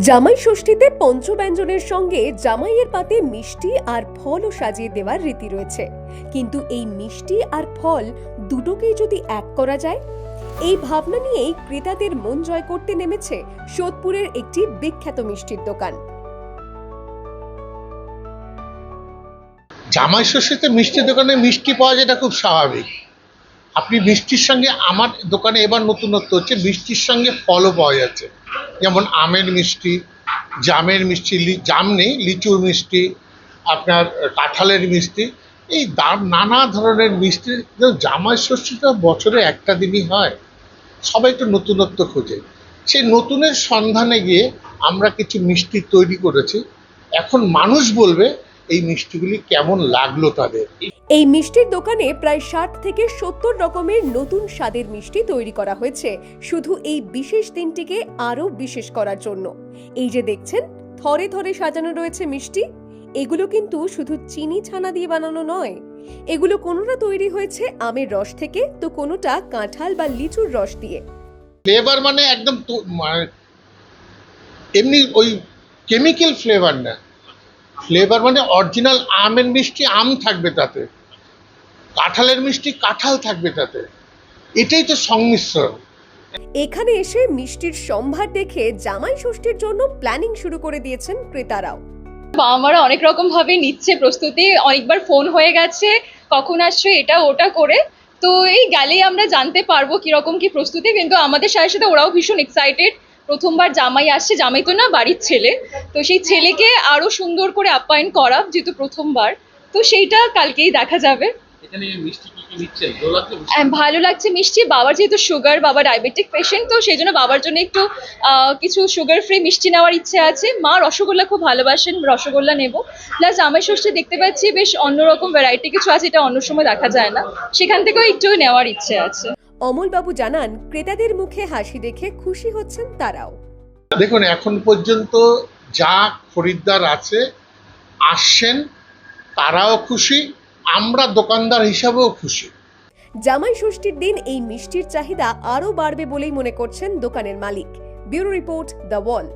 জামাই ষষ্ঠীতে পঞ্চব্যঞ্জনের সঙ্গে জামাইয়ের পাতে মিষ্টি আর ফলও সাজিয়ে দেওয়ার রীতি রয়েছে। কিন্তু এই মিষ্টি আর ফল দুটোকেই যদি এক করা যায়, এই ভাবনা নিয়েই ক্রেতাদের মন জয় করতে নেমেছে সোদপুরের একটি বিখ্যাত মিষ্টির দোকান। জামাই ষষ্ঠীতে মিষ্টির দোকানে মিষ্টি পাওয়া যায় এটা খুব স্বাভাবিক। আপনি মিষ্টির সঙ্গে আমার দোকানে এবার নতুনত্ব হচ্ছে মিষ্টির সঙ্গে ফলও পাওয়া যাচ্ছে। যেমন আমের মিষ্টি, জামের মিষ্টি জাম নেই, লিচুর মিষ্টি, আপনার কাঁঠালের মিষ্টি। এই দাম, নানা ধরনের মিষ্টি জামাই ষষ্ঠীটা বছরে একটা দিনই হয়। সবাই একটু নতুনত্ব খোঁজে। সেই নতুনের সন্ধানে গিয়ে আমরা কিছু মিষ্টি তৈরি করেছি। এখন মানুষ বলবে এই মিষ্টিগুলি কেমন লাগল তাদের? এই মিষ্টির দোকানে প্রায় ষাট থেকে সত্তর রকমের নতুন স্বাদের মিষ্টি তৈরি করা হয়েছে শুধু এই বিশেষ দিনটিকে আরও বিশেষ করার জন্য। এই যে দেখছেন থরে থরে সাজানো রয়েছে মিষ্টি। এগুলো কিন্তু শুধু চিনি ছানা দিয়ে বানানো নয়। এগুলো কোনোটা তৈরি হয়েছে আমের রস থেকে তো কোনোটা কাঁঠাল বা লিচুর রস দিয়ে। ফ্লেভার মানে একদম মানে এমনি ওই কেমিক্যাল ফ্লেভার না। ফ্লেভার মানে অরিজিনাল আমের মিষ্টি আম থাকবে তাতে। কাঁঠালের মিষ্টি কাঁঠাল থাকবে তাতে। এটাই তো সংমিশ্রণ। এখানে এসে মিষ্টির সম্ভার দেখে জামাই ষষ্ঠীর জন্য প্ল্যানিং শুরু করে দিয়েছেন ক্রেতারাও। বাবা মারা অনেক রকম ভাবে নিচ্ছে প্রস্তুতি অনেকবার ফোন হয়ে গেছে কখন আসছে এটা ওটা করে। তো এই গেলেই আমরা জানতে পারব কীরকম কি প্রস্তুতি কিন্তু আমাদের সাথে সাথে ওরাও ভীষণ এক্সাইটেড প্রথমবার জামাই আসছে। জামাই তো না বাড়ির ছেলে। তো সেই ছেলেকে আরও সুন্দর করে আপ্যায়ন করা যেহেতু প্রথমবার। তো সেইটা কালকেই দেখা যাবে। আহ, ভালো লাগছে মিষ্টি? বাবার যেহেতু সুগার বাবা ডায়াবেটিক পেশেন্ট তো সেই জন্য বাবার জন্য একটু কিছু সুগার ফ্রি মিষ্টি নেওয়ার ইচ্ছে আছে। মা রসগোল্লা খুব ভালোবাসেন রসগোল্লা নেব। প্লাস জামাই ষষ্ঠী দেখতে পাচ্ছি বেশ অন্যরকম ভ্যারাইটি কিছু আছে এটা অন্য সময় দেখা যায় না। সেখান থেকেও একটু নেওয়ার ইচ্ছে আছে। অমলবাবু জানান ক্রেতাদের মুখে হাসি দেখে খুশি হচ্ছেন তারাও। দেখুন এখন পর্যন্ত যা খরিদ্দার আছে আসছেন তারাও খুশি আমরা দোকানদার হিসাবেও খুশি। জামাই ষষ্ঠীর দিন এই মিষ্টির চাহিদা আরও বাড়বে বলেই মনে করছেন দোকানের মালিক। Bureau report the Wall.